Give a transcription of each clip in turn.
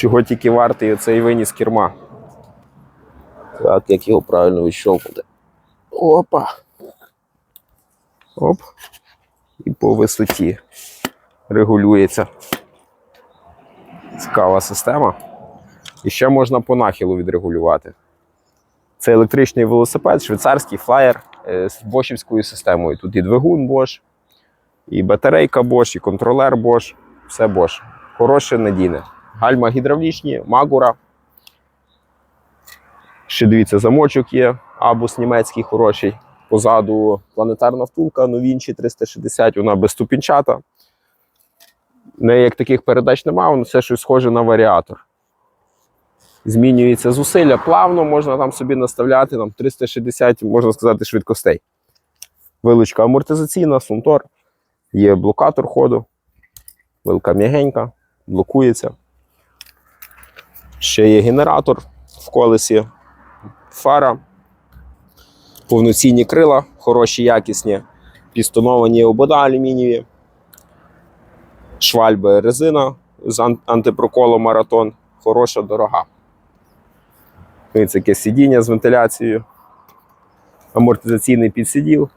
Чого тільки вартий оцей виніс керма. Так, як його правильно відщолкнути. Опа. Оп. І по висоті регулюється. Цікава система. І ще можна по нахилу відрегулювати. Це електричний велосипед, швейцарський флаєр е, з бошівською системою. Тут і двигун Bosch, і батарейка Bosch, і контролер Bosch. Все Bosch. Хороше, надійне. Гальма гідравлічні, магура. Ще дивіться, замочок є, абус німецький хороший. Позаду планетарна втулка, новінші 360, вона безступінчата. В неї як таких передач немає, воно все щось схоже на варіатор. Змінюється зусилля плавно, можна там собі наставляти там 360, можна сказати, швидкостей. Вилучка амортизаційна, сунтор, є блокатор ходу, вилка м'ягенька, блокується. Ще є генератор в колесі, фара, повноцінні крила, хороші, якісні, пістоновані обода алюмінієві, швальби резина з антипроколом маратон. Хороша, дорога. Дивіться, яке сидіння з вентиляцією, амортизаційний підсиділ.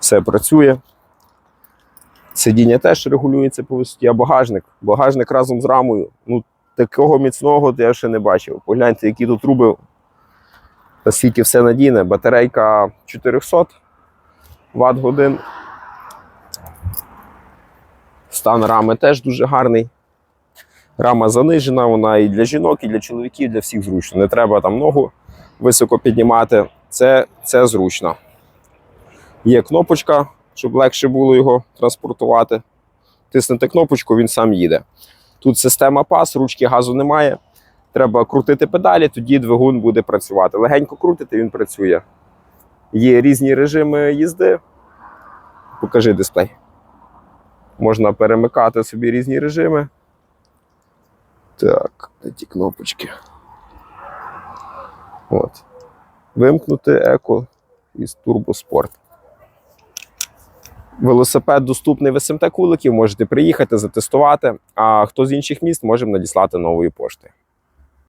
Все працює. Сидіння теж регулюється по висоті, а багажник. Багажник разом з рамою. Ну, такого міцного я ще не бачив. Погляньте, які тут труби, наскільки все надійне. Батарейка 400 Вт годин. Стан рами теж дуже гарний. Рама занижена, вона і для жінок, і для чоловіків, і для всіх зручно. Не треба там ногу високо піднімати. Це, це зручно. Є кнопочка, щоб легше було його транспортувати. Тиснете кнопочку, він сам їде. Тут система пас, ручки газу немає. Треба крутити педалі, тоді двигун буде працювати. Легенько крутити, він працює. Є різні режими їзди. Покажи дисплей. Можна перемикати собі різні режими. Так, де ті кнопочки. От. Вимкнути еко із турбоспорт. Велосипед доступний в СМТ Куликів, можете приїхати, затестувати. А хто з інших міст, можемо надіслати нової пошти.